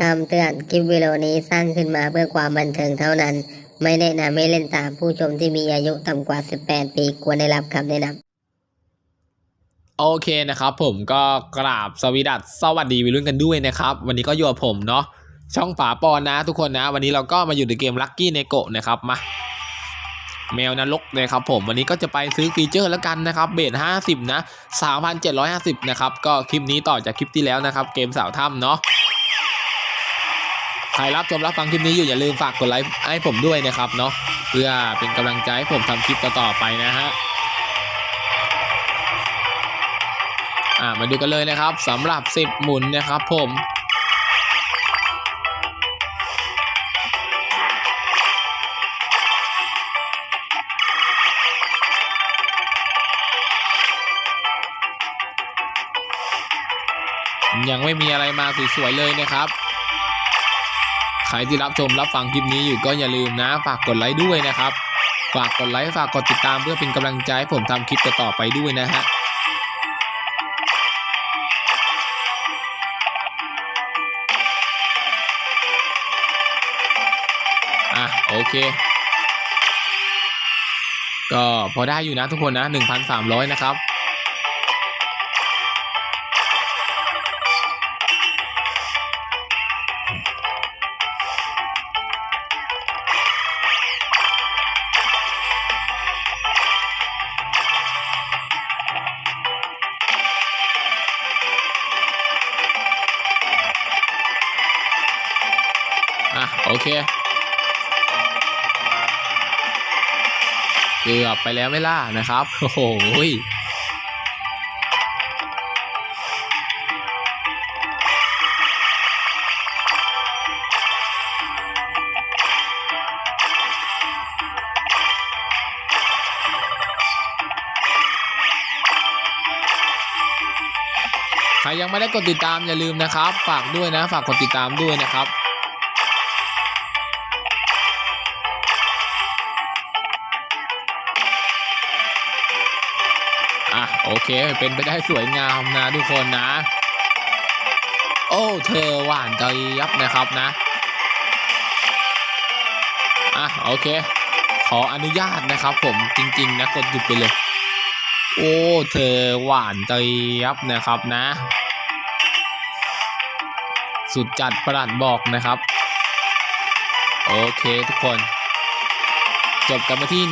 คำเตือนคลิปวิดีโอนี้สร้างขึ้นมาเพื่อความบันเทิงเท่านั้น ไม่แนะนำให้เล่นตามผู้ชมที่มีอายุต่ำกว่า 18 ปีควรได้รับคำแนะนำโอเคนะครับ ผมก็กราบสวีดัสสวัสดีวิรุ่นกันด้วยนะครับ วันนี้ก็อยู่กับผมเนาะช่องฝาปอนนะทุกคนนะ วันนี้เราก็มาอยู่ในเกมลัคกี้เนโกะนะครับมาแมวนรกนะครับผมวันนี้ก็จะไปซื้อฟีเจอร์แล้วกันนะครับเบส50 นะ 3,750 นะครับ ก็คลิปนี้ต่อจากคลิปที่แล้วนะครับ เกมสาวถ้ำเนาะ ครรับชมรับฟังคลิปนี้อยู่อย่าลืมฝากกดไลค์ให้ผมด้วยนะครับเนาะเพื่อเป็นกำลังใจให้ผมทำคลิปต่อๆไปนะฮะอ่ามาดูกันเลยนะครับสำหรับ 10 หมุนนะครับผมยังไม่มีอะไรมาสวยๆเลยนะครับ ใครที่รับชมรับฟังคลิปนี้อยู่ก็อย่าลืมนะ ฝากกดไลค์ด้วยนะครับ ฝากกดไลค์ฝากกดติดตามเพื่อเป็นกำลังใจให้ผมทำคลิปต่อไปด้วยนะฮะอะโอเค ก็พอได้อยู่นะทุกคนนะ 1,300 นะครับ อะโอเค เกือบไปแล้วไม่ล่านะครับ โอ้โหใครยังไม่ได้กดติดตามอย่าลืมนะครับ ฝากด้วยนะ ฝากกดติดตามด้วยนะครับ อะโอเคเป็นไปได้สวยงามนะทุกคนนะ โอ้เธอหวานใจยับนะครับนะอะโอเค ขออนุญาตนะครับ ผมจริง ๆ นะกดหยุดไปเลย โอ้เธอหวานใจยับนะครับนะ สุดจัดประหลัดบอกนะครับโอเคทุกคนจบกันมาที่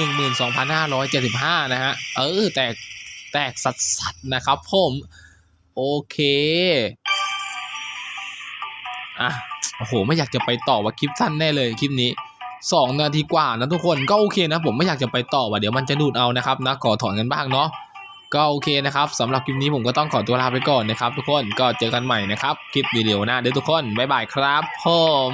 12,575 นะฮะ เออ แตก ตกสัดสัดๆนะครับผมโอเคอะโอ้โหไม่อยากจะไปต่อว่าคลิปสั้นแน่เลยคลิปนี้2นาทีกว่านะทุกคนก็โอเคนะผมไม่อยากจะไปต่อว่าเดี๋ยวมันจะดูดเอานะครับนะขอถอนกันบ้างเนาะก็โอเคนะครับสำหรับคลิปนี้ผมก็ต้องขอตัวลาไปก่อนนะครับ ทุกคนก็เจอกันใหม่นะครับ คลิปวิดีโอหน้าเด้อทุกคนบ๊ายบายครับผม